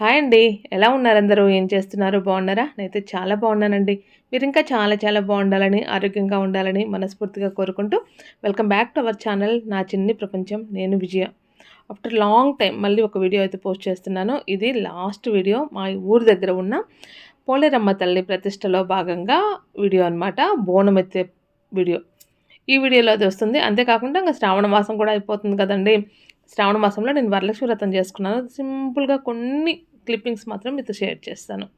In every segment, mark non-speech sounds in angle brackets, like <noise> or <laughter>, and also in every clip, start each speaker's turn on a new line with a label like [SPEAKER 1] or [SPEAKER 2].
[SPEAKER 1] Hi అండి. ఎలా ఉన్నారు అందరూ? ఏం చేస్తున్నారు? బాగున్నారా? నేనైతే చాలా బాగున్నానండి. మీరు ఇంకా చాలా చాలా బాగుండాలని ఆరోగ్యంగా ఉండాలని మనస్ఫూర్తిగా కోరుకుంటూ welcome back to our channel నా చిన్ని ప్రపంచం నేను విజయ. ఆఫ్టర్ లాంగ్ టైం మళ్ళీ ఒక వీడియో అయితే పోస్ట్ చేస్తున్నాను. ఇది లాస్ట్ వీడియో. మా ఊరి దగ్గర ఉన్న పోలేరమ్మ తల్లి ప్రతిష్టలో భాగంగా వీడియో అనమాట బోనం ఎత్తే వీడియో. ఈ వీడియోలో అది వస్తుంది. అంతేకాకుండా ఇంకా శ్రావణ మాసం కూడా అయిపోతుంది కదండి. శ్రావణ మాసంలో నేను వరలక్ష్మి వ్రతం చేసుకున్నాను. సింపుల్గా కొన్ని క్లిప్పింగ్స్ మాత్రం మీతో షేర్ చేస్తాను.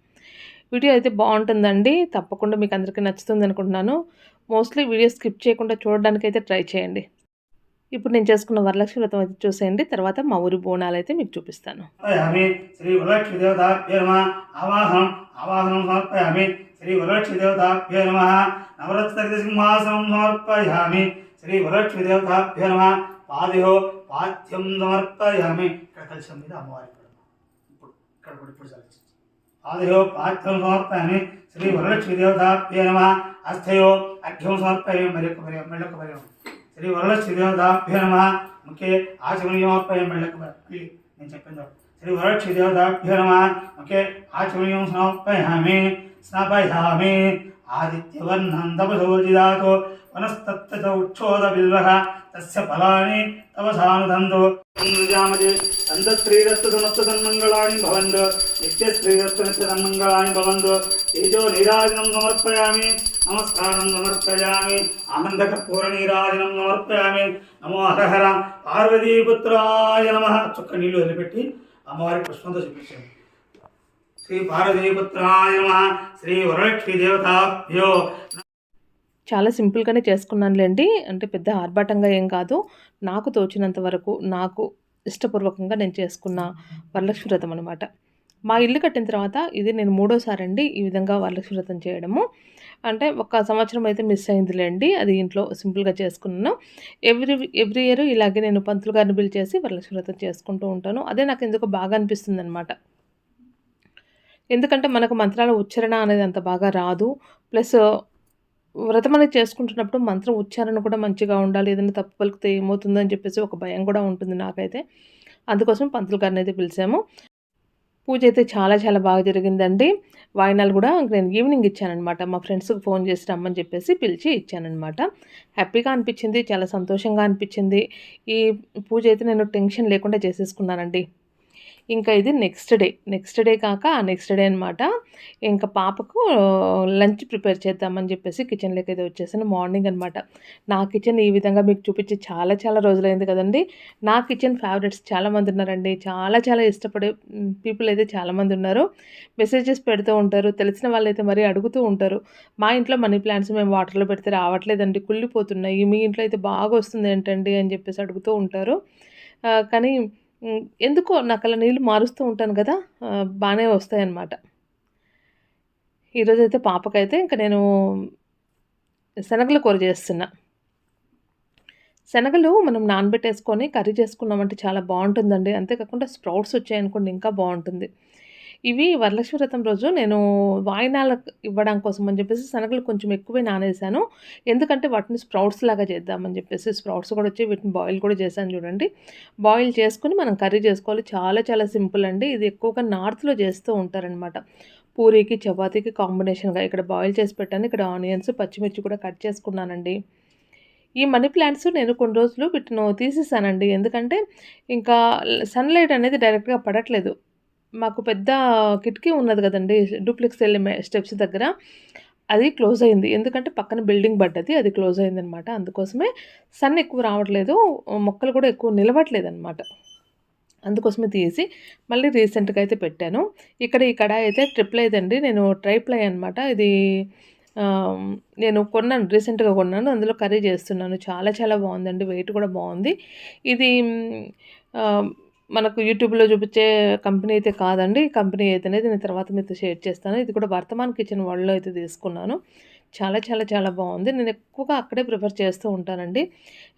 [SPEAKER 1] వీడియో అయితే బాగుంటుందండి. తప్పకుండా మీకు అందరికీ నచ్చుతుంది అనుకుంటున్నాను. మోస్ట్లీ వీడియో స్కిప్ చేయకుండా చూడడానికి అయితే ట్రై చేయండి. ఇప్పుడు నేను చేసుకున్న వరలక్ష్మి వ్రతం అయితే చూసేయండి. తర్వాత మా ఊరి బోనాలు అయితే మీకు చూపిస్తాను.
[SPEAKER 2] సమర్పయామి శ్రీ వరలక్ష్మి ఆవాహనం ఆవాహనం సమర్పయామి శ్రీ వరలక్ష్మి నవరత్న సింహాసనం సమర్పయామి శ్రీ వరలక్ష్మి పాద్యం సమర్పయామి. ఇక్కడ కలిసి మీద ఇక్కడ కూడా ఇప్పుడు కలిసి పాదయో పాద్యం సమర్పయామి శ్రీ వరలక్ష్మి దేవతాభ్యే నమ. అస్థయో అర్ఘ్యం సమర్పయామి. మరొక పర్యం మెళ్ళొక పర్యం శ్రీ వరలక్ష్మి దేవతాభ్యే నమ ముఖే ఆచమనీయమర్పయం మెళ్ళొక మళ్ళీ నేను చెప్పిన శ్రీ వరలక్ష్మి దేవతాభ్యో నమ. ముఖే ఆచమనీయం సమర్పయామి. స్నాపయామి. ఆదిత్యవర్ణం తపసోజిదాతో వనస్తత్త ఉక్షోద బిల్వః తస్య ఫలాని తపసానుదంతో జామజే సంతశ్రీరస్తు సమస్త సన్మంగళాని భవంతు నిత్యశ్రీరస్తు నిత్య సన్మంగళాని భవంతు తేజో నీరాజనం సమర్పయామి నమస్కారం సమర్పయామి ఆనందకర్పూర నీరాజనం సమర్పయామి నమో హరహర పార్వతీపుత్రాయ నమ చుక్క నీళ్ళు వదిలిపెట్టి అమ్మవారి పుష్పంతో చూపించాము శ్రీ పార్వతీపుత్రాయ నమ. శ్రీ వరలక్ష్మీ దేవతాభ్యో
[SPEAKER 1] చాలా సింపుల్గానే చేసుకున్నానులేండి అంటే పెద్ద ఆర్భాటంగా ఏం కాదు. నాకు తోచినంత వరకు నాకు ఇష్టపూర్వకంగా నేను చేసుకున్న వరలక్ష్మి వ్రతం అనమాట మా ఇల్లు కట్టిన తర్వాత ఇది నేను మూడోసారి అండి ఈ విధంగా వరలక్ష్మి వ్రతం చేయడము. అంటే ఒక సంవత్సరం అయితే మిస్ అయిందిలేండి అది ఇంట్లో సింపుల్గా చేసుకున్నాను. ఎవ్రీ ఎవ్రీ ఇయర్ ఇలాగే నేను పంతులు గారిని బిల్ చేసి వరలక్ష్మి వ్రతం చేసుకుంటూ ఉంటాను. అదే నాకు ఎందుకు బాగా అనిపిస్తుంది అనమాట ఎందుకంటే మనకు మంత్రాల ఉచ్చారణ అనేది అంత బాగా రాదు. ప్లస్ వ్రతం అనేది చేసుకుంటున్నప్పుడు మంత్రం ఉచ్చారణ కూడా మంచిగా ఉండాలి. ఏదైనా తప్పు పలికితే ఏమవుతుందని చెప్పేసి ఒక భయం కూడా ఉంటుంది నాకైతే. అందుకోసం పంతులు గారిని అయితే పిలిచాము. పూజ అయితే చాలా చాలా బాగా జరిగిందండి. వాయినాలు కూడా నేను ఈవినింగ్ ఇచ్చానమాట మా ఫ్రెండ్స్కి ఫోన్ చేసి రమ్మని చెప్పేసి పిలిచి ఇచ్చానమాట హ్యాపీగా అనిపించింది చాలా సంతోషంగా అనిపించింది. ఈ పూజ అయితే నేను టెన్షన్ లేకుండా చేసేసుకున్నానండి. ఇంకా ఇది నెక్స్ట్ డే నెక్స్ట్ డే కాక ఆ నెక్స్ట్ డే అనమాట ఇంకా పాపకు లంచ్ ప్రిపేర్ చేద్దామని చెప్పేసి కిచెన్లోకి అయితే వచ్చేసాను. మార్నింగ్ అనమాట నా కిచెన్ ఈ విధంగా మీకు చూపించి చాలా చాలా రోజులైంది కదండి. నా కిచెన్ ఫేవరెట్స్ చాలామంది ఉన్నారండి. చాలా చాలా ఇష్టపడే పీపుల్ అయితే చాలామంది ఉన్నారు. మెసేజెస్ పెడుతూ ఉంటారు. తెలిసిన వాళ్ళైతే మరీ అడుగుతూ ఉంటారు. మా ఇంట్లో మనీ ప్లాంట్స్ మేము వాటర్లో పెడితే రావట్లేదండి. కుళ్ళిపోతున్నాయి. మీ ఇంట్లో అయితే బాగా వస్తుంది ఏంటండి అని చెప్పేసి అడుగుతూ ఉంటారు. కానీ ఎందుకో నాకు అలా నీళ్ళు మారుస్తూ ఉంటాను కదా బాగానే వస్తాయన్నమాట. ఈరోజైతే పాపకైతే ఇంకా నేను శనగలు కూర చేస్తున్నా. శనగలు మనం నానబెట్టేసుకొని కర్రీ చేసుకున్నామంటే చాలా బాగుంటుందండి. అంతేకాకుండా స్ప్రౌట్స్ వచ్చాయనుకోండి ఇంకా బాగుంటుంది. ఇవి వరలక్ష్మి వ్రతం రోజు నేను వాయినాలకు ఇవ్వడం కోసం అని చెప్పేసి శనగలు కొంచెం ఎక్కువే నానేసాను. ఎందుకంటే వాటిని స్ప్రౌట్స్ లాగా చేద్దామని చెప్పేసి స్ప్రౌట్స్ కూడా వచ్చి వీటిని బాయిల్ కూడా చేశాను చూడండి. బాయిల్ చేసుకుని మనం కర్రీ చేసుకోవాలి. చాలా చాలా సింపుల్ అండి. ఇది ఎక్కువగా నార్త్లో చేస్తూ ఉంటారనమాట పూరీకి చపాతీకి కాంబినేషన్గా ఇక్కడ బాయిల్ చేసి పెట్టాను. ఇక్కడ ఆనియన్స్ పచ్చిమిర్చి కూడా కట్ చేసుకున్నానండి. ఈ మనీ ప్లాంట్స్ నేను కొన్ని రోజులు వీటిని తీసేసానండి. ఎందుకంటే ఇంకా సన్లైట్ అనేది డైరెక్ట్గా పడట్లేదు. మాకు పెద్ద కిటికీ ఉన్నది కదండి డూప్లెక్స్ వెళ్ళే స్టెప్స్ దగ్గర. అది క్లోజ్ అయింది. ఎందుకంటే పక్కన బిల్డింగ్ పడ్డది అది క్లోజ్ అయిందనమాట. అందుకోసమే సన్ ఎక్కువ రావట్లేదు మొక్కలు కూడా ఎక్కువ నిలవట్లేదు అనమాట అందుకోసమే తీసి మళ్ళీ రీసెంట్గా అయితే పెట్టాను. ఇక్కడ ఈ కడాయి అయితే ట్రిపుల్ అయిందండి నేను ట్రైప్లై అనమాట ఇది నేను కొన్నాను రీసెంట్గా కొన్నాను. అందులో కర్రీ చేస్తున్నాను. చాలా చాలా బాగుందండి. వెయిట్ కూడా బాగుంది. ఇది మనకు యూట్యూబ్లో చూపించే కంపెనీ అయితే కాదండి. కంపెనీ అయితే అనేది నేను తర్వాత మీతో షేర్ చేస్తాను. ఇది కూడా వర్తమాన్ కిచెన్ వరల్డ్లో అయితే తీసుకున్నాను. చాలా చాలా చాలా బాగుంది. నేను ఎక్కువగా అక్కడే ప్రిఫర్ చేస్తూ ఉంటానండి.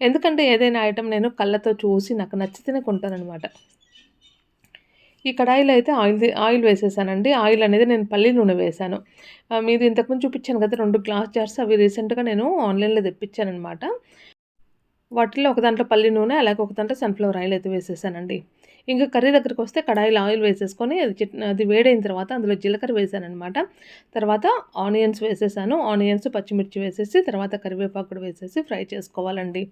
[SPEAKER 1] ఎందుకంటే ఏదైనా ఐటెం నేను కళ్ళతో చూసి నాకు నచ్చితేనే కొంటానమాట ఈ కడాయిలో అయితే ఆయిల్ ఆయిల్ వేసేసానండి. ఆయిల్ అనేది నేను పల్లి నూనె వేశాను మీరు ఇంతకుముందు చూపించాను కదా రెండు గ్లాస్ జార్స్ అవి రీసెంట్గా నేను ఆన్లైన్లో తెప్పించానమాట వాటిల్లో ఒక దాంట్లో పల్లి నూనె అలాగే ఒక దాంట్లో సన్ఫ్లవర్ ఆయిల్ అయితే వేసేసానండి. ఇంకా కర్రీ దగ్గరికి వస్తే కడాయిలో ఆయిల్ వేసేసుకొని అది అది వేడైన తర్వాత అందులో జీలకర్ర వేసాననమాట తర్వాత ఆనియన్స్ వేసేసాను. ఆనియన్స్ పచ్చిమిర్చి వేసేసి తర్వాత కరివేపాకు కూడా వేసేసి ఫ్రై చేసుకోవాలండి.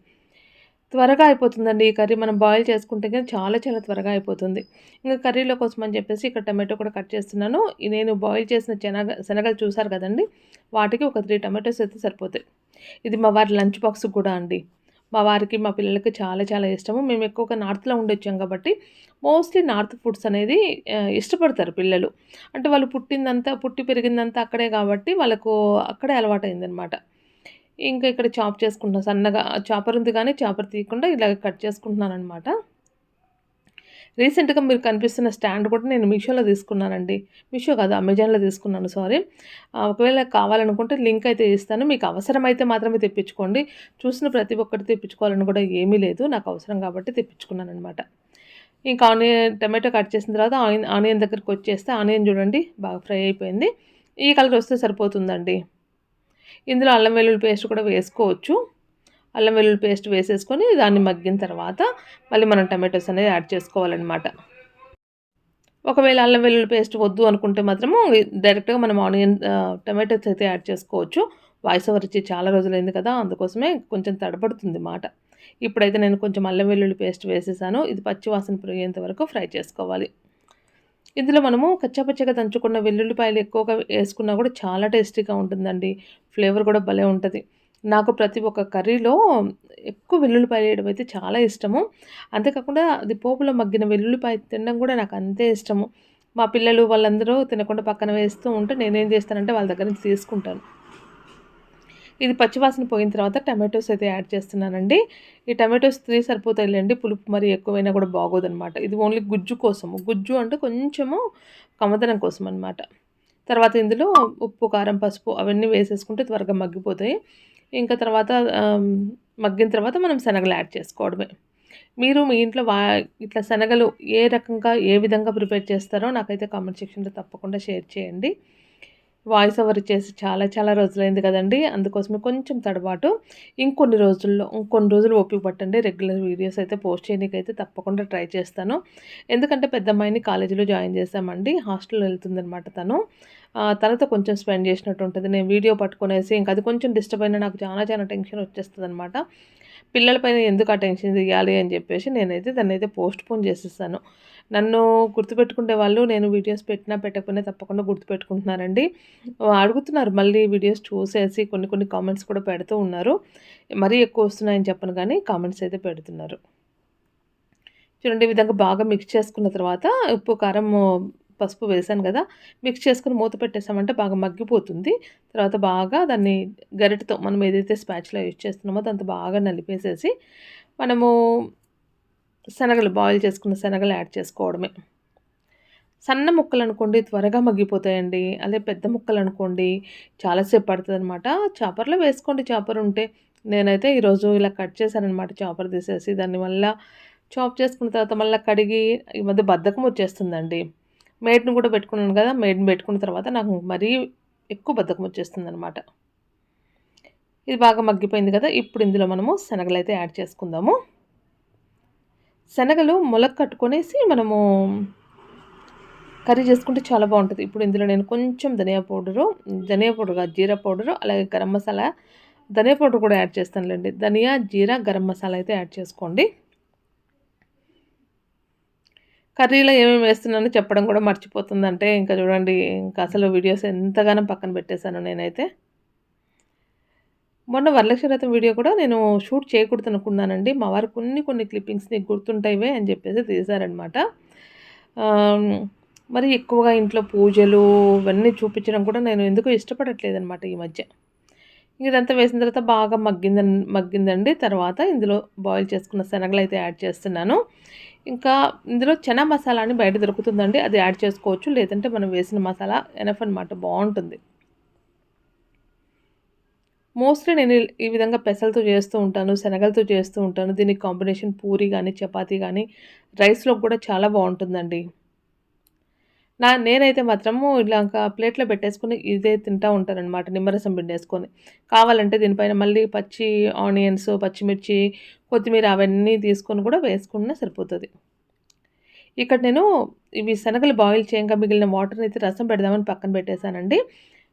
[SPEAKER 1] త్వరగా అయిపోతుందండి ఈ కర్రీ. మనం బాయిల్ చేసుకుంటే కానీ చాలా చాలా త్వరగా అయిపోతుంది. ఇంకా కర్రీలో కోసం అని చెప్పేసి ఇక్కడ టమాటో కూడా కట్ చేస్తున్నాను. నేను బాయిల్ చేసిన శనగ శనగలు చూసారు కదండి? వాటికి ఒక త్రీ టమాటోస్ అయితే సరిపోతాయి. ఇది మా వారి లంచ్ బాక్స్ కూడా అండి. మా వారికి మా పిల్లలకి చాలా చాలా ఇష్టము. మేము ఎక్కువగా నార్త్లో ఉండొచ్చాం కాబట్టి మోస్ట్లీ నార్త్ ఫుడ్స్ అనేది ఇష్టపడతారు పిల్లలు. అంటే వాళ్ళు పుట్టిందంతా పుట్టి పెరిగిందంతా అక్కడే కాబట్టి వాళ్ళకు అక్కడే అలవాటైందనమాట. ఇంకా ఇక్కడ చాప్ చేసుకుంటున్నాను సన్నగా చాపర్ ఉంది కానీ చాపర్ తీయకుండా ఇలా కట్ చేసుకుంటున్నాను అనమాట రీసెంట్గా మీరు కనిపిస్తున్న స్టాండ్ కూడా నేను మీషోలో తీసుకున్నానండి. మీషో కాదు అమెజాన్లో తీసుకున్నాను సారీ. ఒకవేళ కావాలనుకుంటే లింక్ అయితే ఇస్తాను. మీకు అవసరమైతే మాత్రమే తెప్పించుకోండి. చూసిన ప్రతి ఒక్కటి తెప్పించుకోవాలని కూడా ఏమీ లేదు. నాకు అవసరం కాబట్టి తెప్పించుకున్నాను అనమాట ఇంకా ఆనియన్ టమాటో కట్ చేసిన తర్వాత ఆనియన్ ఆనియన్ దగ్గరికి వచ్చేస్తే ఆనియన్ చూడండి బాగా ఫ్రై అయిపోయింది. ఈ కలర్ వస్తే సరిపోతుందండి. ఇందులో అల్లం వెల్లుల్లి పేస్ట్ కూడా వేసుకోవచ్చు. అల్లం వెల్లుల్లి పేస్ట్ వేసేసుకొని దాన్ని మగ్గిన తర్వాత మళ్ళీ మనం టమాటోస్ అనేది యాడ్ చేసుకోవాలన్నమాట. ఒకవేళ అల్లం వెల్లుల్లి పేస్ట్ వద్దు అనుకుంటే మాత్రము డైరెక్ట్గా మనం ఆనియన్ టమాటోస్ అయితే యాడ్ చేసుకోవచ్చు. వాయిస్ ఓవర్ ఇచ్చి చాలా రోజులైంది కదా అందుకోసమే కొంచెం తడబడుతుంది మాట. ఇప్పుడైతే నేను కొంచెం అల్లం వెల్లుల్లి పేస్ట్ వేసేసాను. ఇది పచ్చి వాసన పోయేంత వరకు ఫ్రై చేసుకోవాలి. ఇందులో మనము కచ్చాపచ్చగా దంచుకున్న వెల్లుల్లిపాయలు ఎక్కువగా వేసుకున్నా కూడా చాలా టేస్టీగా ఉంటుందండి. ఫ్లేవర్ కూడా భలే ఉంటుంది. నాకు ప్రతి ఒక్క కర్రీలో ఎక్కువ వెల్లుల్లిపాయలు వేయడం అయితే చాలా ఇష్టము. అంతేకాకుండా అది పోపులో మగ్గిన వెల్లుల్లిపాయ తినడం కూడా నాకు అంతే ఇష్టము. మా పిల్లలు వాళ్ళందరూ తినకుండా పక్కన వేస్తూ ఉంటే నేనేం చేస్తానంటే వాళ్ళ దగ్గర నుంచి తీసుకుంటాను. ఇది పచ్చివాసన పోయిన తర్వాత టమాటోస్ అయితే యాడ్ చేస్తున్నానండి. ఈ టమాటోస్ త్రీ సరిపోతాయిలేండి పులుపు మరి ఎక్కువైనా కూడా బాగోదనమాట. ఇది ఓన్లీ గుజ్జు కోసము. గుజ్జు అంటే కొంచెము కమదనం కోసం అనమాట తర్వాత ఇందులో ఉప్పు కారం పసుపు అవన్నీ వేసేసుకుంటే త్వరగా మగ్గిపోతాయి. ఇంకా తర్వాత మగ్గిన తర్వాత మనం శనగలు యాడ్ చేసుకోవడమే. మీరు మీ ఇంట్లో వా ఇట్లా శనగలు ఏ రకంగా ఏ విధంగా ప్రిపేర్ చేస్తారో నాకైతే కామెంట్ సెక్షన్లో తప్పకుండా షేర్ చేయండి. వాయిస్ ఓవర్ ఇచ్చేసి చాలా చాలా రోజులైంది కదండి. అందుకోసమే కొంచెం తడబాటు. ఇంకొన్ని రోజుల్లో ఇంకొన్ని రోజులు ఓపిక పట్టండి. రెగ్యులర్ వీడియోస్ అయితే పోస్ట్ చేయడానికైతే తప్పకుండా ట్రై చేస్తాను. ఎందుకంటే పెద్ద అమ్మాయిని కాలేజీలో జాయిన్ చేశామండి. హాస్టల్లో వెళ్తుందనమాట తను. తనతో కొంచెం స్పెండ్ చేసినట్టు ఉంటుంది. నేను వీడియో పట్టుకునేసి ఇంకా అది కొంచెం డిస్టర్బ్ అయినా నాకు చాలా చాలా టెన్షన్ వచ్చేస్తుంది అనమాట పిల్లలపైన ఎందుకు ఆ టెన్షన్ తీయాలి అని చెప్పేసి నేనైతే దాన్ని అయితే పోస్ట్ పోన్ చేసేసాను. నన్ను గుర్తుపెట్టుకునే వాళ్ళు నేను వీడియోస్ పెట్టినా పెట్టకపోయినా తప్పకుండా గుర్తుపెట్టుకుంటున్నారండి. అడుగుతున్నారు మళ్ళీ వీడియోస్ చూసేసి కొన్ని కొన్ని కామెంట్స్ కూడా పెడుతూ ఉన్నారు. మరీ ఎక్కువ వస్తున్నాయని చెప్పను కానీ కామెంట్స్ అయితే పెడుతున్నారు. చూడండి ఈ విధంగా బాగా మిక్స్ చేసుకున్న తర్వాత ఉప్పు కారం పసుపు వేసాను కదా మిక్స్ చేసుకుని మూత పెట్టేసామంటే బాగా మగ్గిపోతుంది. తర్వాత బాగా దాన్ని గరిటతో మనం ఏదైతే స్పాచ్లో యూజ్ చేస్తున్నామో దాంతో బాగా నలిపేసేసి మనము శనగలు బాయిల్ చేసుకున్న శనగలు యాడ్ చేసుకోవడమే. సన్న ముక్కలు అనుకోండి త్వరగా మగ్గిపోతాయండి. అదే పెద్ద ముక్కలు అనుకోండి చాలాసేపు పడుతుంది అనమాట చాపర్లో వేసుకోండి చాపర్ ఉంటే. నేనైతే ఈరోజు ఇలా కట్ చేశానమాట అనమాట చాపర్ తీసేసి. దాన్ని మళ్ళీ చాప్ చేసుకున్న తర్వాత మళ్ళీ కడిగి ఈ మధ్య బద్ధకం వచ్చేస్తుందండి. మేడ్ని కూడా పెట్టుకున్నాను కదా మేడ్ని పెట్టుకున్న తర్వాత నాకు మరీ ఎక్కువ బద్ధకం వచ్చేస్తుంది అనమాట ఇది బాగా మగ్గిపోయింది కదా ఇప్పుడు ఇందులో మనము శనగలు అయితే యాడ్ చేసుకుందాము. శనగలు మొలక కట్టుకొనేసి మనము కర్రీ చేసుకుంటే చాలా బాగుంటుంది. ఇప్పుడు ఇందులో నేను కొంచెం ధనియా పౌడరు ధనియా పౌడర్ జీరా పౌడరు అలాగే గరం మసాలా ధనియా పౌడర్ కూడా యాడ్ చేస్తానులేండి. ధనియా జీరా గరం మసాలా అయితే యాడ్ చేసుకోండి. కర్రీలో ఏమేమి వేస్తున్నానో చెప్పడం కూడా మర్చిపోతుందంటే ఇంకా చూడండి ఇంకా అసలు వీడియోస్ ఎంతగానో పక్కన పెట్టేశాను నేనైతే. మొన్న వరలక్ష్మి వీడియో కూడా నేను షూట్ చేయకూడదు అనుకున్నానండి. మా వారు కొన్ని కొన్ని క్లిప్పింగ్స్ నీకు గుర్తుంటాయివే అని చెప్పేసి తీశారనమాట మరి ఎక్కువగా ఇంట్లో పూజలు ఇవన్నీ చూపించడం కూడా నేను ఎందుకు ఇష్టపడట్లేదు అనమాట ఈ మధ్య. ఇదంతా వేసిన తర్వాత బాగా మగ్గింద మగ్గిందండి. తర్వాత ఇందులో బాయిల్ చేసుకున్న శనగలు అయితే యాడ్ చేస్తున్నాను. ఇంకా ఇందులో చనా మసాలా అని బయట దొరుకుతుందండి. అది యాడ్ చేసుకోవచ్చు. లేదంటే మనం వేసిన మసాలా ఎనఫ్ అనమాట బాగుంటుంది. మోస్ట్లీ నేను ఈ విధంగా పెసలతో చేస్తూ ఉంటాను. శనగలతో చేస్తూ ఉంటాను. దీనికి కాంబినేషన్ పూరి కానీ చపాతీ కానీ రైస్లో కూడా చాలా బాగుంటుందండి. నా నేనైతే మాత్రము ఇలా ప్లేట్లో పెట్టేసుకొని ఇదే తింటూ ఉంటానన్నమాట నిమ్మరసం పిండేసుకొని కావాలంటే దీనిపైన మళ్ళీ పచ్చి ఆనియన్స్ పచ్చిమిర్చి కొత్తిమీర అవన్నీ తీసుకొని కూడా వేసుకున్నా సరిపోతుంది ఇక్కడ నేను ఇవి శనగలు బాయిల్ చేయంగా మిగిలిన వాటర్‌ని అయితే రసం పెడదామని పక్కన పెట్టేసానండి.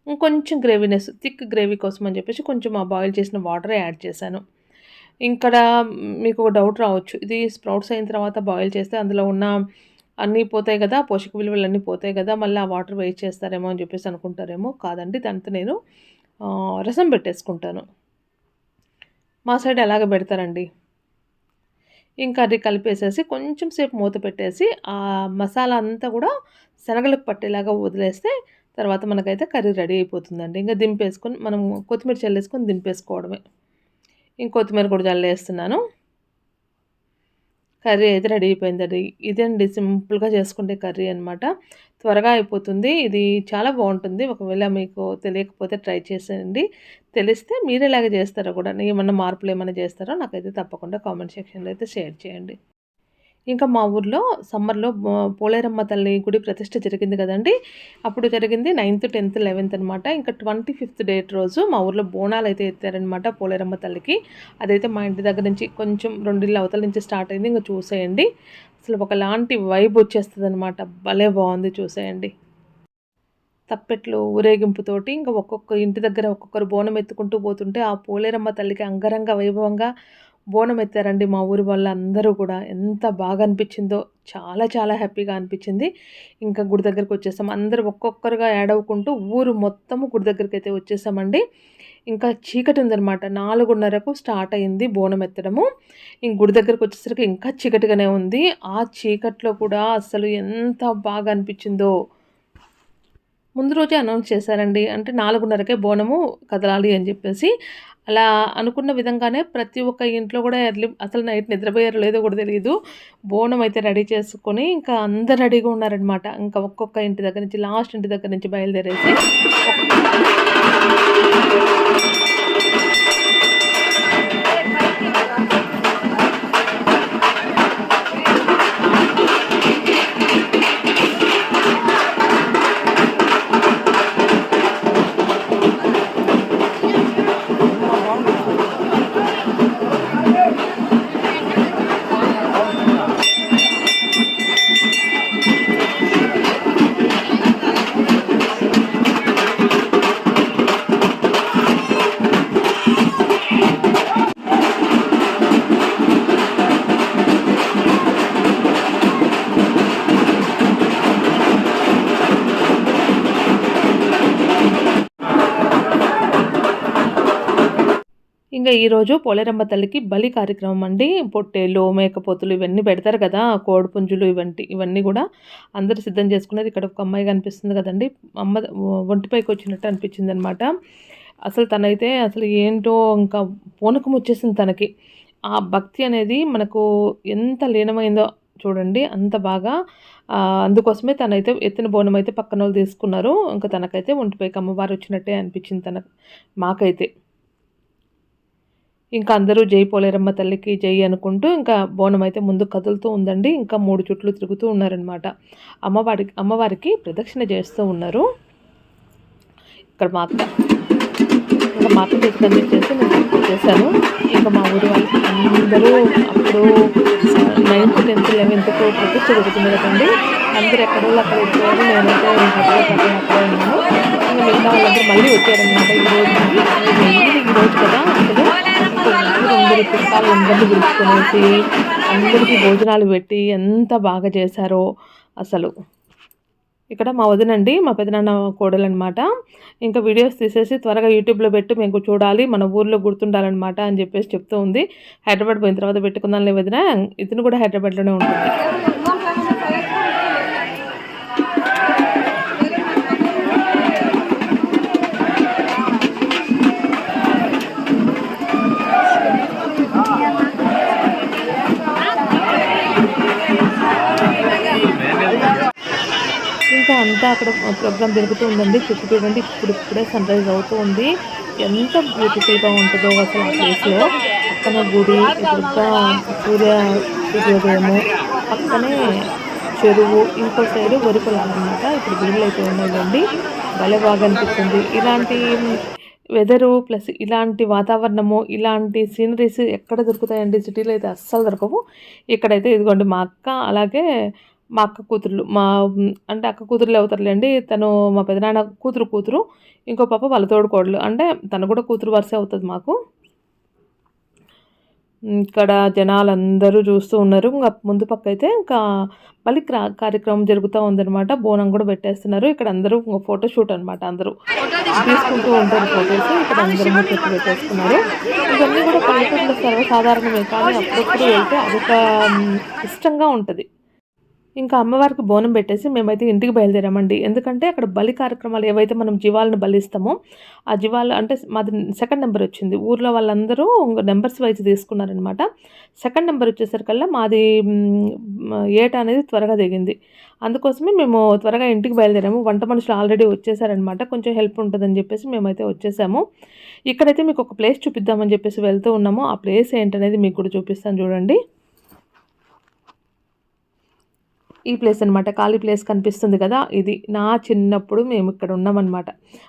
[SPEAKER 1] ఇంకొంచెం గ్రేవీనెస్ థిక్ గ్రేవీ కోసం అని చెప్పేసి కొంచెం ఆ బాయిల్ చేసిన వాటర్ యాడ్ చేశాను. ఇక్కడ మీకు ఒక డౌట్ రావచ్చు. ఇది స్ప్రౌట్స్ అయిన తర్వాత బాయిల్ చేస్తే అందులో ఉన్న అన్నీ పోతాయి కదా పోషక విలువలు అన్నీ పోతాయి కదా మళ్ళీ ఆ వాటర్ వేస్ట్ చేస్తారేమో అని చెప్పేసి అనుకుంటారేమో. కాదండి దాంతో నేను రసం పెట్టేసుకుంటాను. మా సైడ్ అలాగే పెడతారండి. ఇంకా అది కలిపేసేసి కొంచెం సేపు మూత పెట్టేసి ఆ మసాలా అంతా కూడా శనగలకు పట్టేలాగా వదిలేస్తే తర్వాత మనకైతే కర్రీ రెడీ అయిపోతుందండి. ఇంకా దింపేసుకొని మనం కొత్తిమీర చల్లేసుకొని దింపేసుకోవడమే. ఇంక కొత్తిమీర కూడా చల్లేస్తున్నాను. కర్రీ అయితే రెడీ అయిపోయిందండి. ఇదండి సింపుల్‌గా చేసుకుంటే కర్రీ అనమాట. త్వరగా అయిపోతుంది. ఇది చాలా బాగుంటుంది ఒకవేళ మీకు తెలియకపోతే ట్రై చేసేయండి. తెలిస్తే మీరెలాగ చేస్తారో కూడా ఏమన్నా మార్పులు ఏమైనా చేస్తారో నాకైతే తప్పకుండా కామెంట్ సెక్షన్‌లో అయితే షేర్ చేయండి. ఇంకా మా ఊర్లో సమ్మర్‌లో పోలేరమ్మ తల్లి గుడి ప్రతిష్ట జరిగింది కదండి అప్పుడు జరిగింది 9థ్, 10థ్, 11థ్ అనమాట. ఇంకా 25థ్ డేట్ రోజు మా ఊర్లో బోనాలైతే ఎత్తారనమాట పోలేరమ్మ తల్లికి. అదైతే మా ఇంటి దగ్గర నుంచి కొంచెం 2 అవతల నుంచి స్టార్ట్ అయింది. ఇంకా చూసేయండి. అసలు ఒకలాంటి వైబ్ వచ్చేస్తుంది అనమాట భలే బాగుంది చూసేయండి. తప్పెట్లు ఊరేగింపుతోటి ఇంకా ఒక్కొక్క ఇంటి దగ్గర ఒక్కొక్కరు బోనం ఎత్తుకుంటూ పోతుంటే ఆ పోలేరమ్మ తల్లికి అంగరంగ వైభవంగా బోనం ఎత్తారండి మా ఊరి వాళ్ళందరూ కూడా. ఎంత బాగా అనిపించిందో చాలా చాలా హ్యాపీగా అనిపించింది. ఇంకా గుడి దగ్గరికి వచ్చేసాం. అందరూ ఒక్కొక్కరుగా యాడ్ అవ్వుకుంటూ ఊరు మొత్తము గుడి దగ్గరికైతే వచ్చేసామండి. ఇంకా చీకటి ఉందనమాట. 4:30కు స్టార్ట్ అయింది బోనం ఎత్తడము. ఇంక గుడి దగ్గరకు వచ్చేసరికి ఇంకా చీకటిగానే ఉంది. ఆ చీకట్లో కూడా అసలు ఎంత బాగా అనిపించిందో. ముందు రోజే అనౌన్స్ చేశారండి. అంటే 4:30కే బోనము కదలాలి అని చెప్పేసి. అలా అనుకున్న విధంగానే ప్రతి ఒక్క ఇంట్లో కూడా ఎర్లీ అసలు నైట్ నిద్రపోయారో లేదో కూడా తెలియదు బోనం అయితే రెడీ చేసుకొని ఇంకా అందరు రెడీగా ఉన్నారనమాట. ఇంకా ఒక్కొక్క ఇంటి దగ్గర నుంచి లాస్ట్ ఇంటి దగ్గర నుంచి బయలుదేరేసి ఇంగ ఈరోజు పోలేరమ్మ తల్లికి బలి కార్యక్రమం అండి. పొట్టేళ్ళు, మేకపోతులు ఇవన్నీ పెడతారు కదా! కోడిపుంజులు ఇవంటి ఇవన్నీ కూడా అందరూ సిద్ధం చేసుకున్నారు. ఇక్కడ ఒక అమ్మాయి కనిపిస్తుంది కదండి అమ్మ ఒంటిపైకి వచ్చినట్టు అనిపించిందనమాట. అసలు తనైతే అసలు ఏంటో ఇంకా పూనకం వచ్చేసింది తనకి. ఆ భక్తి అనేది మనకు ఎంత లీనమైందో చూడండి. అంత బాగా అందుకోసమే తనైతే ఎత్తిన బోనం అయితే పక్కన వాళ్ళు తీసుకున్నారు. ఇంకా తనకైతే ఒంటిపైకి అమ్మవారు వచ్చినట్టే అనిపించింది తన మాకైతే. ఇంకా అందరూ జై పోలేరమ్మ తల్లికి జై అనుకుంటూ ఇంకా బోనం అయితే ముందు కదులుతూ ఉందండి. ఇంకా మూడు చుట్లు తిరుగుతూ ఉన్నారనమాట. అమ్మవారికి అమ్మవారికి ప్రదక్షిణ చేస్తూ ఉన్నారు. ఇక్కడ మా అక్క ఇంకా మా అక్క చేతికి అందించేసి నేను చేశాను. ఇంకా మా ఊరి వాళ్ళు అందరూ అప్పుడు ఆహ్, 9థ్, 10థ్, 11థ్‌కు ప్రతిష్ఠ జరుగుతుంది కదండీ! అందరు ఎక్కడో అక్కడ వెళ్ళిపోయారు. నేనైతే అక్కడే ఉన్నాను. ఇంక మిగతా వాళ్ళందరూ మళ్ళీ వచ్చారనమాట ఈ రోజు ఈ రోజు కదా! అసలు ఊరందరూ చుట్టాలందరిని పిలుచుకునేసి అందరికీ భోజనాలు పెట్టి ఎంత బాగా చేశారో అసలు. ఇక్కడ మా వదినండి. మా పెదనాన్న కోడలు అనమాట ఇంకా వీడియోస్ తీసేసి త్వరగా యూట్యూబ్‌లో పెట్టి మేము చూడాలి. మన ఊర్లో గుర్తుండాలనమాట అని చెప్పేసి చెప్తూ ఉంది. హైదరాబాద్ పోయిన తర్వాత పెట్టుకుందాంలే వదిన. ఇతను కూడా హైదరాబాద్‌లోనే ఉంటుంది. అంతా అక్కడ ప్రోగ్రామ్ జరుగుతూ ఉందండి. చుట్టూ చూడండి ఇప్పుడిప్పుడే సన్‌రైజ్ అవుతూ ఉంది. ఎంత బ్యూటిఫుల్‌గా ఉంటుందో అసలు ఆ ప్లేస్‌లో. పక్కన గుడి, ఎదురుగ్గా సూర్య సూర్యోదయము, పక్కనే చెరువు, ఇంకో సైడు వరి పొలాలనమాట. ఇప్పుడు అయితే ఉన్నాయండి. భలే బాగా అనిపిస్తుంది ఇలాంటి వెదరు ప్లస్ ఇలాంటి వాతావరణము, ఇలాంటి సీనరీస్ ఎక్కడ దొరుకుతాయండి సిటీలో అయితే అస్సలు దొరకవు. ఇక్కడైతే ఇదిగోండి మా అక్క అలాగే మా అక్క కూతుర్లు మా అంటే అక్క కూతురులు అవుతారులేండి. తను మా పెదనాన్న కూతురు కూతురు. ఇంకో పాప వాళ్ళ తోడికోడలు. అంటే తను కూడా కూతురు వరుసే అవుతుంది మాకు. ఇక్కడ ఇక్కడ జనాలందరూ చూస్తూ ఉన్నారు. ఇంకా ముందు పక్క అయితే ఇంకా మళ్ళీ క్రా కార్యక్రమం జరుగుతూ ఉందనమాట. బోనం కూడా పెట్టేస్తున్నారు. ఇక్కడ అందరూ ఫోటో షూట్ అనమాట అందరూ. తీసుకుంటూ ఉంటారు ఫోటోస్. ఇక్కడ అందరూ ముచ్చట్లు పెట్టేస్తున్నారు ఇవన్నీ కూడా పల్లెటూరులో సర్వసాధారణమే. కానీ అప్పుడప్పుడు వెళ్తే అదొక ఇష్టంగా ఉంటుంది ఇంకా అమ్మవారికి బోనం పెట్టేసి మేమైతే ఇంటికి బయలుదేరామండి. ఎందుకంటే అక్కడ బలి కార్యక్రమాలు ఏవైతే మనం జీవాలను బలిస్తామో, ఆ జీవాలు అంటే మాది సెకండ్ నెంబర్ వచ్చింది. ఊర్లో వాళ్ళందరూ నెంబర్స్ వైజ్ తీసుకున్నారనమాట. సెకండ్ నెంబర్ వచ్చేసరికల్లా మాది ఏట అనేది త్వరగా దిగింది. అందుకోసమే మేము త్వరగా ఇంటికి బయలుదేరాము. వంట మనుషులు ఆల్రెడీ వచ్చేసారనమాట. కొంచెం హెల్ప్ ఉంటుందని చెప్పేసి మేమైతే వచ్చేసాము. ఇక్కడైతే మీకు ఒక ప్లేస్ చూపిద్దామని చెప్పేసి వెళ్తూ ఉన్నాము. ఆ ప్లేస్ ఏంటనేది మీకు కూడా చూపిస్తాను చూడండి. ఈ ప్లేస్ అనమాట. ఖాళీ ప్లేస్ కనిపిస్తుంది కదా! ఇది. నా చిన్నప్పుడు మేము ఇక్కడ ఉన్నామనమాట.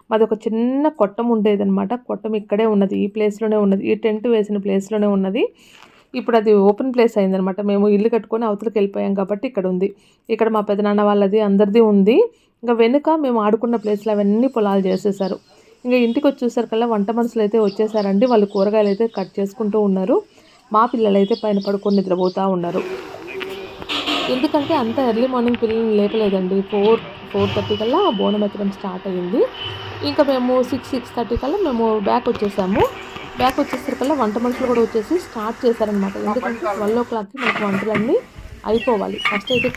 [SPEAKER 1] మాదొక చిన్న కొట్టం ఉండేదనమాట. కొట్టం ఇక్కడే ఉన్నది. ఈ ప్లేస్‌లోనే ఉన్నది. ఈ టెంట్ వేసిన ప్లేస్‌లోనే ఉన్నది. ఇప్పుడు అది ఓపెన్ ప్లేస్ అయిందనమాట. మేము ఇల్లు కట్టుకొని అవతలకి వెళ్ళిపోయాం కాబట్టి ఇక్కడ ఉంది. ఇక్కడ మా పెదనాన్న వాళ్ళది అందరిది ఉంది. ఇంకా వెనుక మేము ఆడుకున్న ప్లేస్‌లో అవన్నీ పొలాలు చేసేసారు. ఇంకా ఇంటికి వచ్చేసరికల్లా వంట అయితే వచ్చేసారండి. వాళ్ళు కూరగాయలు అయితే కట్ చేసుకుంటూ ఉన్నారు. మా పిల్లలైతే పైన పడుకొని నిద్రపోతూ ఉన్నారు. ఎందుకంటే అంత ఎర్లీ మార్నింగ్ పిల్లల్ని లేపలేదండి. 4, 4:30 కల్లా బోనం ఎత్తడం స్టార్ట్ అయింది. ఇంకా మేము 6, 6:30 కల్లా మేము బ్యాక్ వచ్చేసాము. బ్యాక్ వచ్చేసరికల్లా వంట మనుషులు కూడా వచ్చేసి స్టార్ట్ చేశారనమాట. ఎందుకంటే 12:00కి మనకు వంటలన్నీ అయిపోవాలి. ఫస్ట్ అయితే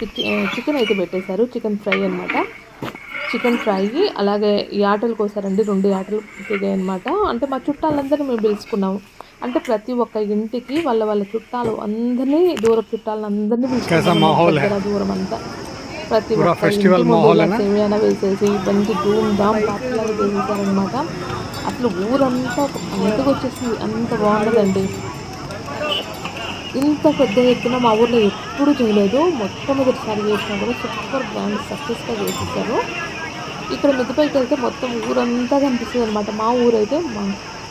[SPEAKER 1] చికెన్ అయితే పెట్టేశారు. చికెన్ ఫ్రై అనమాట. చికెన్ ఫ్రై అలాగే ఈ ఆటలు కోసారండి. 2 యాటలు దిగాయనమాట. అంటే మా చుట్టాలందరినీ మేము పిలుచుకున్నాము. అంటే ప్రతి ఒక్క ఇంటికి వాళ్ళ వాళ్ళ చుట్టాలు అందరినీ
[SPEAKER 3] దూర చుట్టాలను
[SPEAKER 1] అందరినీ దూరం అంతా ప్రతి ఒక్క సేమియాన వేసేసి మంచి ధూమ్ ధామ్ పాటలాగా చేసేసారనమాట అసలు ఊరంతా ఒక వచ్చేసి అంత బాగుండదండి ఇంత పెద్ద ఎత్తున మా ఊర్లో ఎప్పుడు చేయలేదు. మొట్టమొదటిసారి చేసినా కూడా సూపర్ గ్రాండ్ సక్సెస్గా చేసేసారు ఇక్కడ మిద్దపైకి వెళ్తే మొత్తం ఊరంతా కనిపిస్తుంది అనమాట మా ఊరైతే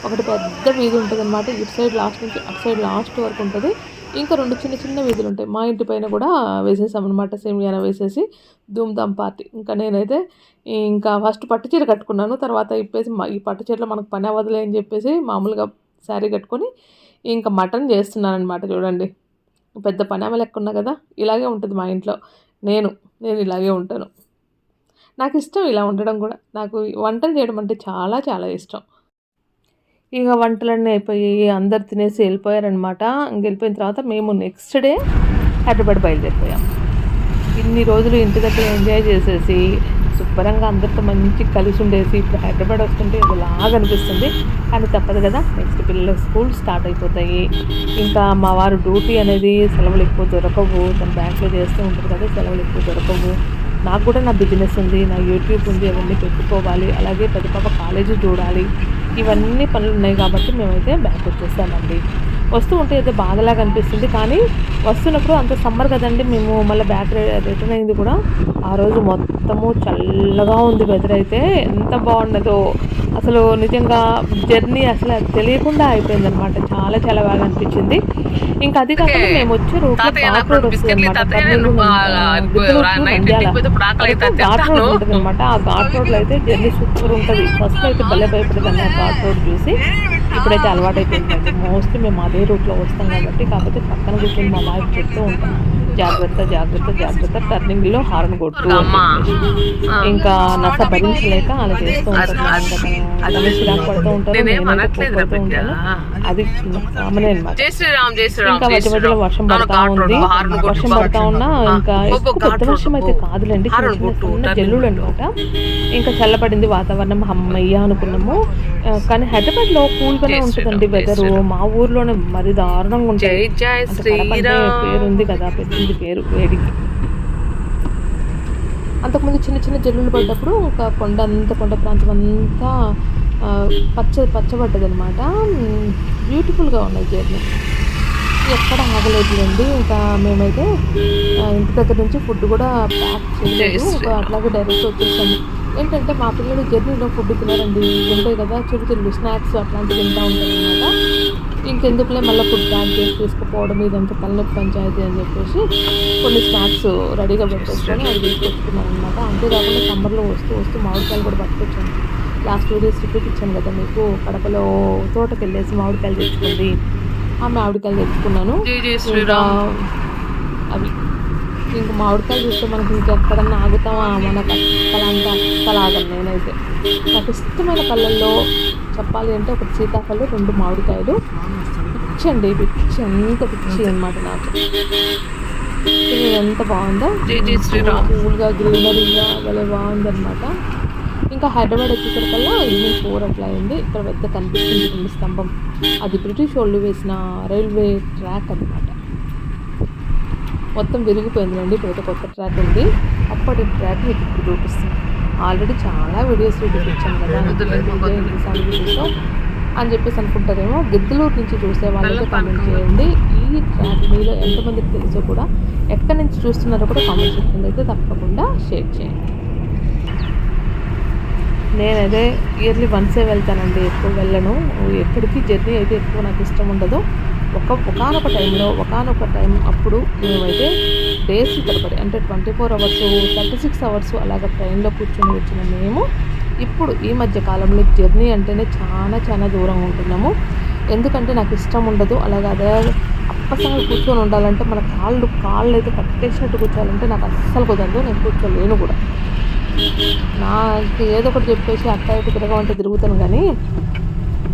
[SPEAKER 1] ఒకటి పెద్ద వీధి ఉంటుంది అనమాట ఇటు సైడ్ లాస్ట్ నుంచి అటు సైడ్ లాస్ట్ వరకు ఉంటుంది ఇంకా రెండు చిన్న చిన్న వీధులు ఉంటాయి మా ఇంటి పైన కూడా వేసేసామనమాట. సేమియాన వేసేసి ధూమ్ధామ్ పార్టీ. ఇంకా నేనైతే ఇంకా ఫస్ట్ పట్టు చీర కట్టుకున్నాను. తర్వాత ఇప్పేసి ఈ పట్టు చీరలో మనకు పని అవ్వదులే అని చెప్పేసి మామూలుగా శారీ కట్టుకొని ఇంకా మటన్ చేస్తున్నాననమాట చూడండి. పెద్ద పనామె లెక్క ఉన్నా కదా! ఇలాగే ఉంటుంది మా ఇంట్లో. నేను, నేను ఇలాగే ఉంటాను. నాకు ఇష్టం ఇలా ఉండడం కూడా. నాకు వంటలు చేయడం అంటే చాలా చాలా ఇష్టం. ఇక వంటలన్నీ అయిపోయి అందరు తినేసి వెళ్ళిపోయారనమాట. ఇంక వెళ్ళిపోయిన తర్వాత మేము నెక్స్ట్ డే హైదరాబాద్ బయలుదేరిపోయాం. ఇన్ని రోజులు ఇంటి దగ్గర ఎంజాయ్ చేసేసి శుభ్రంగా అందరితో మంచి కలిసి ఉండేసి ఇప్పుడు హైదరాబాద్ వస్తుంటే ఒకలాగా అనిపిస్తుంది. కానీ తప్పదు కదా! నెక్స్ట్ పిల్లల స్కూల్ స్టార్ట్ అయిపోతాయి. ఇంకా మా వారు డ్యూటీ అనేది సెలవులు ఎక్కువ దొరకవు. తను బ్యాంక్‌లో చేస్తూ ఉంటారు కదా! సెలవులు ఎక్కువ దొరకవు. నాకు కూడా నా బిజినెస్ ఉంది. నా యూట్యూబ్ ఉంది. అవన్నీ పెట్టుకోవాలి. అలాగే పెద్ద పాప కాలేజీ చూడాలి. ఇవన్నీ పనులు ఉన్నాయి కాబట్టి మేమైతే బ్యాక్ వచ్చేసామండి. వస్తూ ఉంటే ఏదో బాధలాగా అనిపిస్తుంది. కానీ వస్తున్నప్పుడు అంత సమ్మర్ కదండీ! మేము మళ్ళీ బ్యాక్ రిటర్న్ అయింది కూడా ఆ రోజు మొత్తము చల్లగా ఉంది వెదర్ అయితే. ఎంత బాగున్నదో. అసలు నిజంగా జర్నీ అసలు తెలియకుండా అయిపోయిందనమాట. చాలా చాలా బాగా అనిపించింది. ఇంకా అది కాకుండా మేము వచ్చే రూట్‌లో ఘాట్ రోడ్
[SPEAKER 4] బిస్కెట్‌లు
[SPEAKER 1] వస్తదనమాట.
[SPEAKER 4] తాతయ్య
[SPEAKER 1] కర్నూలు
[SPEAKER 4] నేను
[SPEAKER 1] నం
[SPEAKER 4] బాగా
[SPEAKER 1] ఆహ్,
[SPEAKER 4] అనుకో-
[SPEAKER 1] గిద్దలూరు టు
[SPEAKER 4] నైట్
[SPEAKER 1] నంద్యాల.
[SPEAKER 4] ఇంటికి పోతే ఆకలి అయితే
[SPEAKER 1] అదైతే ఘాట్ రోడ్
[SPEAKER 4] తెస్తాను.
[SPEAKER 1] ఉంటదనమాట. ఆ ఘాట్ రోడ్‌లో అయితే జర్నీ సూపర్ ఉంటది. ఫస్ట్‌లో అయితే భలే భయపడేదాన్ని ఆ ఘాట్ రోడ్ చూసి. ఇప్పుడైతే అలవాటైపోయిందండి. <laughs> మోస్ట్‌లీ మేము అదే రూట్‌లో వస్తాం కాబట్టి కాకపోతే పక్కన కూర్చొని మా వారికి చెప్తూ ఉంటాం. జాగ్రత్త, జాగ్రత్త, జాగ్రత్త టర్నింగ్‌లో హార్న్ కొట్టు. ఇంకా నస భరించలేక అలా చేస్తూ చిరాకు పడుతూ ఉంటారు.
[SPEAKER 4] నేనేం బిడ్డ.
[SPEAKER 1] ఉంటాను. అది కామనే అనమాట. ఇంకా మధ్య మధ్యలో వర్షం పడతా ఉంది. వర్షం. పడతా ఉన్నా ఇంకా పెద్ద వర్షం అయితే. కాదులేండి.
[SPEAKER 4] కొట్టు.
[SPEAKER 1] అనమాట. ఇంకా చల్లబడింది వాతావరణం హమ్మయ్య అనుకున్నాము. కానీ హైదరాబాద్‌లో కూల్‌గానే
[SPEAKER 4] జై
[SPEAKER 1] ఉంటదండి
[SPEAKER 4] శ్రీరామ్, జై
[SPEAKER 1] వెదరు. మా ఊర్లోనే మరి దారుణంగా ఉంటది.
[SPEAKER 4] శ్రీరామ్
[SPEAKER 1] పేరుంది కదా! పెట్టింది పేరు వేడికి. అంతకుముందు చిన్న చిన్న జల్లులు పడ్డప్పుడు ఇంకా కొండ అంతా కొండ ప్రాంతం అంతా పచ్చ పచ్చబడ్డదనమాట. హ్మ్. బ్యూటిఫుల్‌గా ఉన్నది జర్నీ. ఎక్కడ ఆగలేదులెండి. ఇంకా మేమైతే ఇంటి దగ్గర నుంచి ఫుడ్ కూడా ప్యాక్ చేయలేదు. అట్లాగే డైరెక్ట్ వచ్చేసాము. ఏంటంటే మా పిల్లలు జర్నీలో ఫుడ్ తినరండి. ఉంటాయి కదా! చిరుతిళ్ళు స్నాక్స్ అట్లాంటివి తింటా ఉంటారనమాట. ఇంకెందుకులే మళ్ళీ ఫుడ్ ప్యాక్ చేసి తీసుకుపోవడం ఇదంతా తలనొప్పి పంచాయతీ అని చెప్పేసి కొన్ని స్నాక్స్ రెడీగా పెట్టేసుకొని అవి తీసుకొచ్చుకున్నాను అనమాట అంతేకాకుండా సమ్మర్లో వస్తూ వస్తూ మామిడికాయలు కూడా పట్టుకొచ్చాను లాస్ట్ వీడియోస్ చూపించాను కదా మీకు కడపలో తోటకి వెళ్ళేసి మామిడికాయలు తెచ్చుకుంది. ఆ మామిడికాయలు తెచ్చుకున్నాను. అవి ఇంక మామిడికాయలు చూస్తే మనకి ఇంకెక్కడన్నా ఆగుతామా? మనకు అస్సలంటే అస్సలు ఆగను నేనైతే. నాకు ఇష్టమైన పళ్ళల్లో చెప్పాలి అంటే ఒకటి సీతాఫలం రెండు మామిడికాయలు. పిచ్చి అండి పిచ్చి ఎంత పిచ్చి అనమాట నాకు. ఇది ఎంత బాగుందో. కూల్గా గ్రీనరీగా భలే బాగుందన్నమాట. ఇంకా హైదరాబాద్ వచ్చేసరికల్లా ఈవినింగ్ ఫోర్ అట్లా అయింది. ఇక్కడ పెద్ద కనిపిస్తుంది స్తంభం. అది బ్రిటిష్ వాళ్ళు వేసిన రైల్వే ట్రాక్ అన్నమాట. మొత్తం విరిగిపోయిందండి ఇప్పుడైతే కొత్త ట్రాక్ ఉంది. అప్పటి ట్రాక్ మీకు ఇప్పుడు చూపిస్తుంది ఆల్రెడీ చాలా వీడియోస్ చూపించాను కదా. అని చెప్పేసి అనుకుంటారేమో. గిద్దలూరు నుంచి చూసే వాళ్ళైతే కామెంట్ చేయండి. ఈ ట్రాక్ మీలో ఎంతమందికి తెలుసో కూడా ఎక్కడి నుంచి చూస్తున్నారో కూడా కామెంట్ సెక్షన్లో అయితే తప్పకుండా షేర్ చేయండి. నేనైతే ఇయర్లీ వన్సే వెళ్తానండి ఎక్కువ వెళ్ళను. ఎక్కడికి జర్నీ అయితే ఎక్కువ నాకు ఇష్టం ఉండదు. ఒక ఒకనొక టైంలో ఒకనొక టైం అప్పుడు మేమైతే డేస్ తరబడి అంటే twenty four hours thirty six hours అలాగ ట్రైన్లో కూర్చొని వచ్చిన మేము ఇప్పుడు ఈ మధ్య కాలంలో జర్నీ అంటేనే చాలా చాలా దూరం ఉంటున్నాము. ఎందుకంటే నాకు ఇష్టం ఉండదు. అలాగే అదే అప్పసంగా కూర్చొని ఉండాలంటే మన కాళ్ళు కాళ్ళు అయితే కట్టేసినట్టు కూర్చోాలంటే నాకు అస్సలు కుదరదు. నేను కూర్చోలేను కూడా. నాకు ఏదో ఒకటి చెప్పేసి అట్ట ఇటు తిరగమంటే తిరుగుతాను కానీ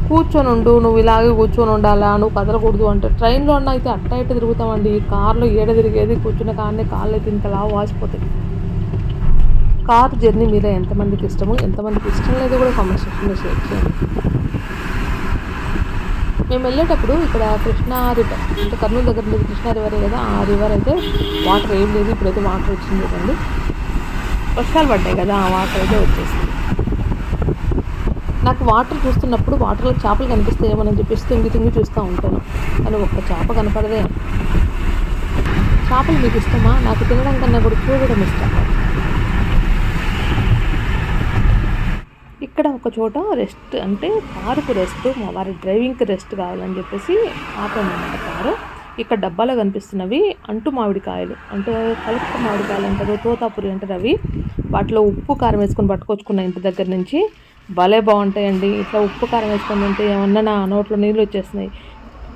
[SPEAKER 1] కూర్చొని ఉండు నువ్వు ఇలాగే కూర్చొని ఉండాలా నువ్వు కదలకూడదు అంటే ట్రైన్లో ఉన్న అయితే అట్ట ఇట్ట తిరుగుతామండి. కార్లో ఏడ తిరిగేది కూర్చున్న కానీ కాళ్ళు అయితే ఇంతలా వాసిపోతాయి. కార్ జర్నీ మీద ఎంతమందికి ఇష్టము? ఎంతమందికి ఇష్టం లేదో కూడా కామెంట్ సెక్షన్లో షేర్ చేయండి. మేము వెళ్ళేటప్పుడు ఇక్కడ కృష్ణా రివర్ అంటే కర్నూలు దగ్గర ఉండేది కృష్ణా రివరే కదా ఆ రివర్ అయితే వాటర్ ఏం లేదు ఇప్పుడైతే వాటర్ వచ్చింది కదండి వర్షాలు పడ్డాయి కదా ఆ వాటర్ అయితే వచ్చేసింది. నాకు వాటర్ చూస్తున్నప్పుడు వాటర్లో చేపలు కనిపిస్తాయేమని చెప్పేసి తింగి తింగి చూస్తూ ఉంటాను. కానీ ఒక్క చేప కనపడదే. చేపలు మీకు ఇష్టమా? నాకు తినడం కన్నా కూడా చూడడం ఇష్టం. ఇక్కడ ఒక చోట రెస్ట్ అంటే కారుకు రెస్ట్ మా వారి డ్రైవింగ్కి రెస్ట్ కావాలని చెప్పేసి ఆపామన్నమాట కారు. ఇక్కడ డబ్బాలో కనిపిస్తున్నవి అంటు మామిడికాయలు. అంటే కలుపు మామిడికాయలు అంటారు తోతాపురి అంటారు అవి. వాటిలో ఉప్పు కారం వేసుకొని పట్టుకొచ్చుకున్న ఇంటి దగ్గర నుంచి. భలే బాగుంటాయండి. ఇట్లా ఉప్పు కారం వేసుకొని తింటే ఏమన్నా నా నోట్లో నీళ్ళు వచ్చేస్తున్నాయి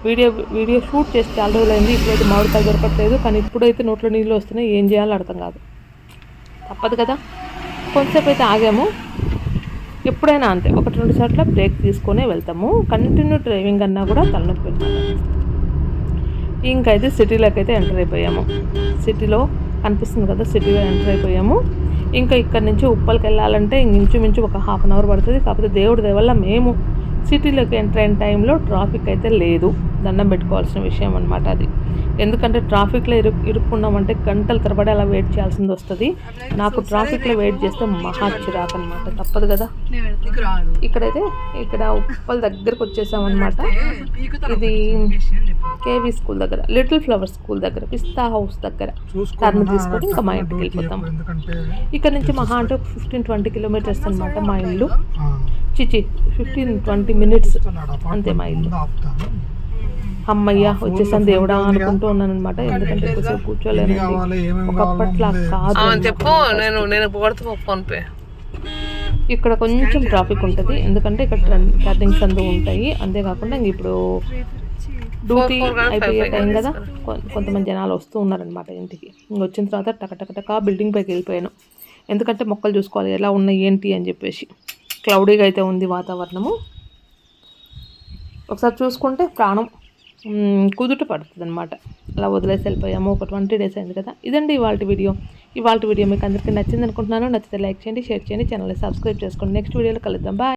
[SPEAKER 1] వీడియో వీడియో షూట్ చేసి చాలా రోజులైంది. ఇప్పుడైతే మామిడికాయలు దొరకట్లేదు. కానీ ఇప్పుడైతే నోట్లో నీళ్ళు వస్తున్నాయి. ఏం చేయాలో అర్థం కాదు. తప్పదు కదా. కొంతసేపు అయితే ఆగాము. ఎప్పుడైనా అంతే. ఒకటి రెండు సార్లు బ్రేక్ తీసుకొని వెళ్తాము. కంటిన్యూ డ్రైవింగ్ అన్నా కూడా తలనొప్పి ఇంకైతే సిటీలోకి అయితే ఎంటర్ అయిపోయాము. సిటీలో కనిపిస్తుంది కదా సిటీలో ఎంటర్ అయిపోయాము. ఇంకా ఇక్కడ నుంచి ఉప్పల్కి వెళ్ళాలంటే ఇంచుమించు ఒక హాఫ్ అన్ అవర్ పడుతుంది. కాకపోతే దేవుడి దయ వల్ల మేము సిటీలోకి ఎంటర్ అయిన టైంలో ట్రాఫిక్ అయితే లేదు. దండం పెట్టుకోవాల్సిన విషయం అనమాట అది. ఎందుకంటే ట్రాఫిక్లో ఇరు ఇరుక్కున్నామంటే గంటల తరబడి అలా వెయిట్ చేయాల్సింది వస్తుంది. నాకు ట్రాఫిక్లో వెయిట్ చేస్తే మహా చిరాకు అనమాట తప్పదు కదా? ఇక్కడైతే ఇక్కడ ఉప్పల్ దగ్గరకు వచ్చేసామన్నమాట. ఇది కేవీ స్కూల్ దగ్గర లిటిల్ ఫ్లవర్ స్కూల్ దగ్గర పిస్తా హౌస్ దగ్గర. కార్ని తీసుకొని ఇంకా మా ఇంటికి వెళ్ళిపోతాం. ఇక్కడ నుంచి మహా అంటే ఫిఫ్టీన్ ట్వంటీ కిలోమీటర్స్ అనమాట మా ఇల్లు. చిచి ఫిఫ్టీన్ ట్వంటీ మినిట్స్ అంతే మా ఇల్లు. అమ్మయ్య వచ్చేసాను దేవుడా అనుకుంటూ ఉన్నాను అనమాట ఎందుకంటే ఎక్కువసేపు కూర్చోలేనండి ఒకప్పట్లా కాదు
[SPEAKER 4] చెప్పు. నేను నేను ఫోన్ పే.
[SPEAKER 1] ఇక్కడ కొంచెం ట్రాఫిక్ ఉంటుంది. ఎందుకంటే ఇక్కడ టర్న్- టర్నింగ్స్ అందు ఉంటాయి. అంతేకాకుండా ఇంక ఇప్పుడు డ్యూటీ అయిపోయే టైం కదా. కొ- కొంతమంది జనాలు వస్తూ ఉన్నారనమాట ఇంటికి. ఇంక వచ్చిన తర్వాత టక టక టక బిల్డింగ్ పైకి వెళ్ళిపోయాను. ఎందుకంటే మొక్కలు చూసుకోవాలి. ఎలా ఉన్నాయి ఏంటి అని చెప్పేసి. క్లౌడీగా అయితే ఉంది వాతావరణము. ఒకసారి చూసుకుంటే ప్రాణం కుదుట పడుతుంది అనమాట అలా వదిలేసి వెళ్ళిపోయాము. ఒక ట్వంటీ డేస్ అయింది కదా. ఇదండి ఇవాళ వీడియో. ఇవాళ వీడియో మీకు అందరికీ నచ్చింది అనుకుంటున్నాను నచ్చితే లైక్ చేయండి షేర్ చేయండి ఛానల్ని సబ్స్క్రైబ్ చేసుకోండి. నెక్స్ట్ వీడియోలో కలుద్దాం. బాయ్